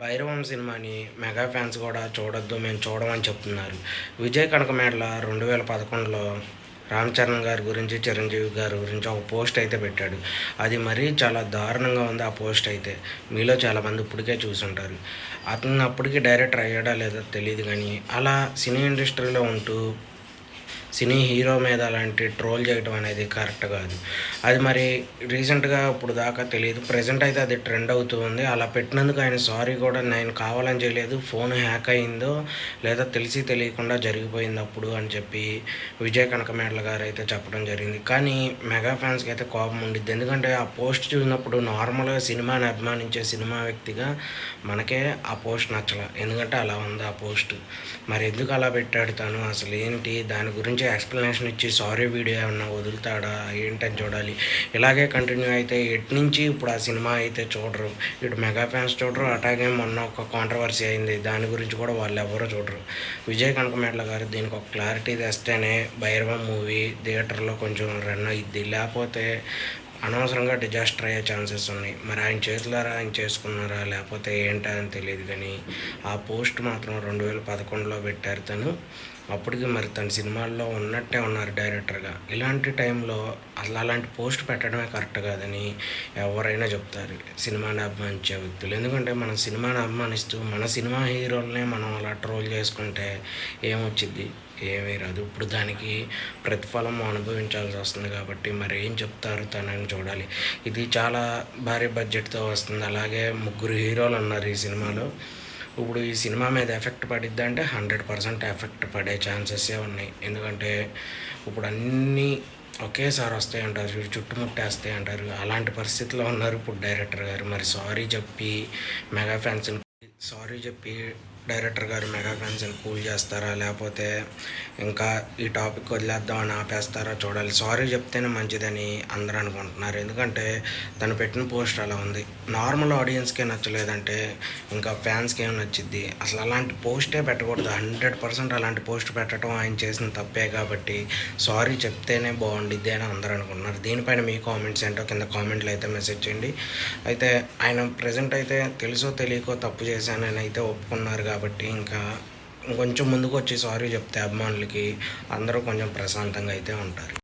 భైరవం సినిమాని mega fans కూడా చూడొద్దు మేము చూడమని చెప్తున్నారు. విజయ్ కనకమేడల రెండు వేల పదకొండులో రామ్ చరణ్ గారి గురించి చిరంజీవి గారి గురించి ఒక పోస్ట్ అయితే పెట్టాడు. అది మరీ చాలా దారుణంగా ఉంది ఆ పోస్ట్ అయితే. మీలో చాలామంది ఇప్పటికే చూసుంటారు. అతను అప్పటికి డైరెక్టర్ అయ్యాడా లేదో తెలియదు కానీ అలా సినీ ఇండస్ట్రీలో ఉంటూ సినీ హీరో మీద అలాంటి ట్రోల్ చేయడం అనేది కరెక్ట్ కాదు. అది మరి రీసెంట్గా ఇప్పుడు దాకా తెలియదు. ప్రజెంట్ అయితే అది ట్రెండ్ అవుతూ ఉంది. అలా పెట్టినందుకు ఆయన సారీ కూడా నేను కావాలని చేయలేదు. ఫోన్ హ్యాక్ అయిందో లేదా తెలిసి తెలియకుండా జరిగిపోయింది అప్పుడు అని చెప్పి విజయ్ కనకమేడల గారు అయితే చెప్పడం జరిగింది. కానీ మెగా ఫ్యాన్స్కి అయితే కోపం ఉండిద్ది. ఎందుకంటే ఆ పోస్ట్ చూసినప్పుడు నార్మల్గా సినిమాని అభిమానించే సినిమా వ్యక్తిగా మనకే ఆ పోస్ట్ నచ్చల. ఎందుకంటే అలా ఉంది ఆ పోస్ట్. మరి ఎందుకు అలా పెట్టాడు తను? అసలు ఏంటి దాని గురించి ఎక్స్ప్లెనేషన్ ఇచ్చి సారీ వీడియో ఏమన్నా వదులుతాడా? ఏంటని చూడాలి. ఇలాగే కంటిన్యూ అయితే ఎటు నుంచి ఇప్పుడు ఆ సినిమా అయితే చూడరు. ఇటు మెగా ఫ్యాన్స్ చూడరు. అట్లాగే మొన్న ఒక కాంట్రవర్సీ అయింది. దాని గురించి కూడా వాళ్ళు ఎవరో చూడరు. విజయ్ కనకమేట్ల గారు దీనికి ఒక క్లారిటీ తెస్తేనే భైరవ మూవీ థియేటర్లో కొంచెం రన్ అయ్యిద్ది లేకపోతే అనవసరంగా డిజాస్టర్ అయ్యే ఛాన్సెస్ ఉన్నాయి. మరి ఆయన చేతులారా ఆయన చేసుకున్నారా లేకపోతే ఏంటా అని తెలియదు కానీ ఆ పోస్ట్ మాత్రం రెండు వేల పదకొండులో పెట్టారు తను. అప్పటికి మరి తన సినిమాల్లో ఉన్నట్టే ఉన్నారు డైరెక్టర్గా. ఇలాంటి టైంలో అసలు అలాంటి పోస్ట్ పెట్టడమే కరెక్ట్ కాదని ఎవరైనా చెప్తారు. సినిమాని అభిమానించే వ్యక్తులు. ఎందుకంటే మనం సినిమాని అభిమానిస్తూ మన సినిమా హీరోలనే మనం అలా ట్రోల్ చేసుకుంటే ఏమొచ్చిద్ది? ఏమీ రాదు. ఇప్పుడు దానికి ప్రతిఫలం అనుభవించాల్సి వస్తుంది కాబట్టి మరి ఏం చెప్తారు తనని చూడాలి. ఇది చాలా భారీ బడ్జెట్తో వస్తుంది. అలాగే ముగ్గురు హీరోలు ఉన్నారు ఈ సినిమాలో. ఇప్పుడు ఈ సినిమా మీద ఎఫెక్ట్ పడిద్ది అంటే హండ్రెడ్ పర్సెంట్ ఎఫెక్ట్ పడే ఛాన్సెసే ఉన్నాయి. ఎందుకంటే ఇప్పుడు అన్నీ ఒకేసారి వస్తాయి అంటారు చుట్టుముట్టేస్తాయి అంటారు. అలాంటి పరిస్థితిలో ఉన్నారు ఇప్పుడు డైరెక్టర్ గారు. మరి సారీ చెప్పి మెగా ఫ్యాన్స్ని సారీ చెప్పి డైరెక్టర్ గారు మెగా ఫ్యాన్స్ని కూల్ చేస్తారా లేకపోతే ఇంకా ఈ టాపిక్ వదిలేద్దామని ఆపేస్తారా చూడాలి. సారీ చెప్తేనే మంచిదని అందరూ అనుకుంటున్నారు. ఎందుకంటే తను పెట్టిన పోస్ట్ అలా ఉంది. నార్మల్ ఆడియన్స్కే నచ్చలేదంటే ఇంకా ఫ్యాన్స్కి ఏం నచ్చిద్ది? అసలు అలాంటి పోస్టే పెట్టకూడదు. హండ్రెడ్ పర్సెంట్ అలాంటి పోస్ట్ పెట్టడం ఆయన చేసిన తప్పే కాబట్టి సారీ చెప్తేనే బాగుండిద్ది అని అందరూ అనుకుంటున్నారు. దీనిపైన మీ కామెంట్స్ ఏంటో కింద కామెంట్లు అయితే మెసేజ్ చేయండి. అయితే ఆయన ప్రజెంట్ అయితే తెలుసో తెలియకో తప్పు చేశానని అయితే ఒప్పుకున్నారు కాబట్టి ఇంకా కొంచెం ముందుకు వచ్చి సారీ చెప్తే అభిమానులకి అందరూ కొంచెం ప్రశాంతంగా అయితే ఉంటారు.